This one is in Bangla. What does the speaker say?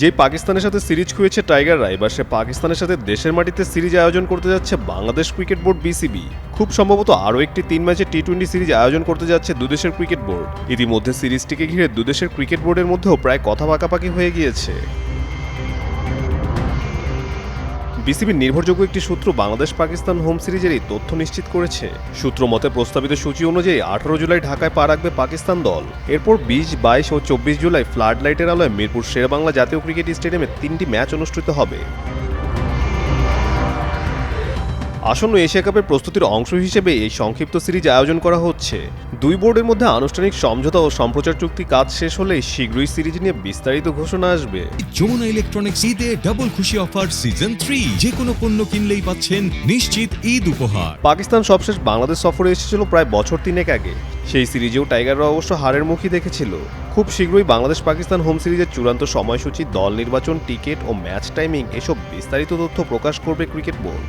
যেই পাকিস্তানের সাথে সিরিজ খুঁয়েছে টাইগাররা এবার সে পাকিস্তানের সাথে দেশের মাটিতে সিরিজ আয়োজন করতে যাচ্ছে বাংলাদেশ ক্রিকেট বোর্ড বিসিবি। খুব সম্ভবত আরও একটি তিন ম্যাচে টি টোয়েন্টি সিরিজ আয়োজন করতে যাচ্ছে দুদেশের ক্রিকেট বোর্ড। ইতিমধ্যে সিরিজটিকে ঘিরে দুদেশের ক্রিকেট বোর্ডের মধ্যেও প্রায় কথা পাকাপাকি হয়ে গিয়েছে। বিসিবির নির্ভরযোগ্য একটি সূত্র বাংলাদেশ পাকিস্তান হোম সিরিজের এই তথ্য নিশ্চিত করেছে। সূত্র মতে, প্রস্তাবিত সূচি অনুযায়ী আঠারো জুলাই ঢাকায় পা রাখবে পাকিস্তান দল। এরপর বিশ, বাইশ ও চব্বিশ জুলাই ফ্লাড লাইটের আলোয় মিরপুর শেরবাংলা জাতীয় ক্রিকেট স্টেডিয়ামে তিনটি ম্যাচ অনুষ্ঠিত হবে। আসন্ন এশিয়া কাপের প্রস্তুতির অংশ হিসেবে এই সংক্ষিপ্ত সিরিজ আয়োজন করা হচ্ছে। দুই বোর্ডের মধ্যে আনুষ্ঠানিক সমঝোতা ও সম্প্রচার চুক্তি কাজ শেষ হলে শীঘ্রই সিরিজ নিয়ে বিস্তারিত ঘোষণা আসবে। যমুনা ইলেকট্রনিক্স ঈদে ডাবল খুশি অফার সিজন থ্রি যে কোনো পণ্য কিনলেই পাচ্ছেন নিশ্চিত ঈদ উপহার। পাকিস্তান সবশেষ বাংলাদেশ সফরে এসেছিল প্রায় বছর তিনেক আগে। সেই সিরিজেও টাইগাররা অবশ্য হারের মুখই দেখেছিল। খুব শীঘ্রই বাংলাদেশ পাকিস্তান হোম সিরিজের চূড়ান্ত সময়সূচি দল নির্বাচন টিকিট ও ম্যাচ টাইমিং এসব বিস্তারিত তথ্য প্রকাশ করবে ক্রিকেট বোর্ড